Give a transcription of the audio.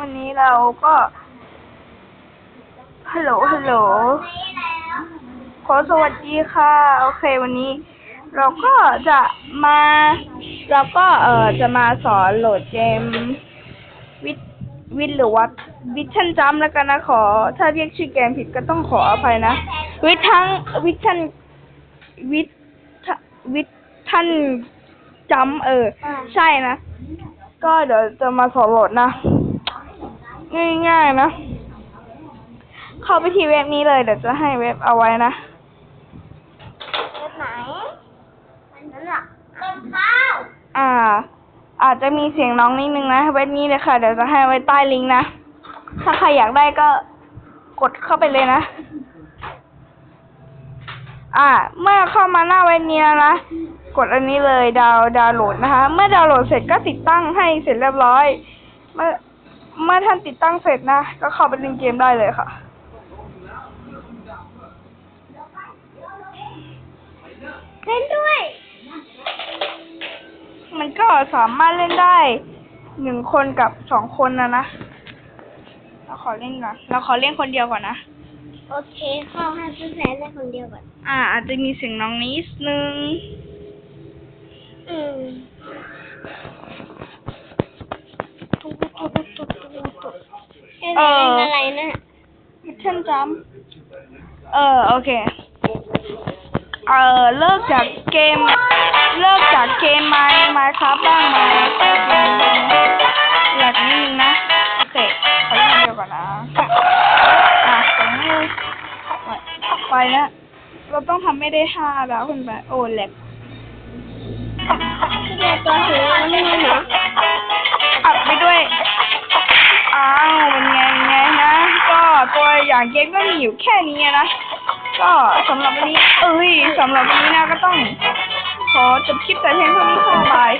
วันนี้เราก็ ฮัลโหล ฮัลโหล ขอสวัสดีค่ะ โอเควันนี้ เราก็จะมา เราก็เอ่อจะมาสอนโหลดเกมวิทวิทหรือว่าวิชันจัมแล้วกันนะขอ ถ้าเรียกชื่อเกมผิดก็ต้องขออภัยนะ วิททั้งวิชันวิทวิทท่านจัมเออ ใช่นะ ก็เดี๋ยวจะมาสอนโหลดนะ ง่ายๆนะ เข้าไปที่เว็บนี้เลยเดี๋ยวจะให้เว็บเอาไว้นะ เว็บไหนอันนั้นอะต้นข้าวอ่า อาจจะมีเสียงน้องนิดนึงนะเว็บนี้เลยค่ะ เดี๋ยวจะให้ไว้ใต้ลิงก์นะ ถ้าใครอยากได้ก็กดเข้าไปเลยนะ อ่า เมื่อเข้ามาหน้าเว็บนี้แล้วนะ กดอันนี้เลยดาวน์ดาวน์โหลดนะคะ เมื่อดาวน์โหลดเสร็จก็ติดตั้งให้เสร็จเรียบร้อย เมื่อ เมื่อท่านติดตั้งเสร็จนะ ก็เข้าไปเล่นเกมได้เลยค่ะ เล่นด้วย มันก็สามารถเล่นได้หนึ่งคนกับสองคนนะนะ เราขอเล่นก่อน เราขอเล่นคนเดียวก่อนนะ โอเค เข้าให้เพื่อนแฟนได้คนเดียวก่อน อ่า อาจจะมีเสียงน้องนิดนึง อืม เล่นอะไรนะมิชชั่นจัมเออ โอเค เออ เลิกจากเกม เลิกจากเกมไม้ไม้ครับบ้างไหมอยากนิดนึงนะ โอเคขอเล่นเดียวก่อนนะอะสองมือไปนะเราต้องทำไม่ได้ห้าแล้วคุณไปโอ้แหลก อย่างเกมก็มีอยู่แค่นี้นะ ก็สำหรับวันนี้ เอ้ยสำหรับวันนี้นะก็ต้อง ขอจบคลิปแต่เพียงเท่านี้ค่ะบาย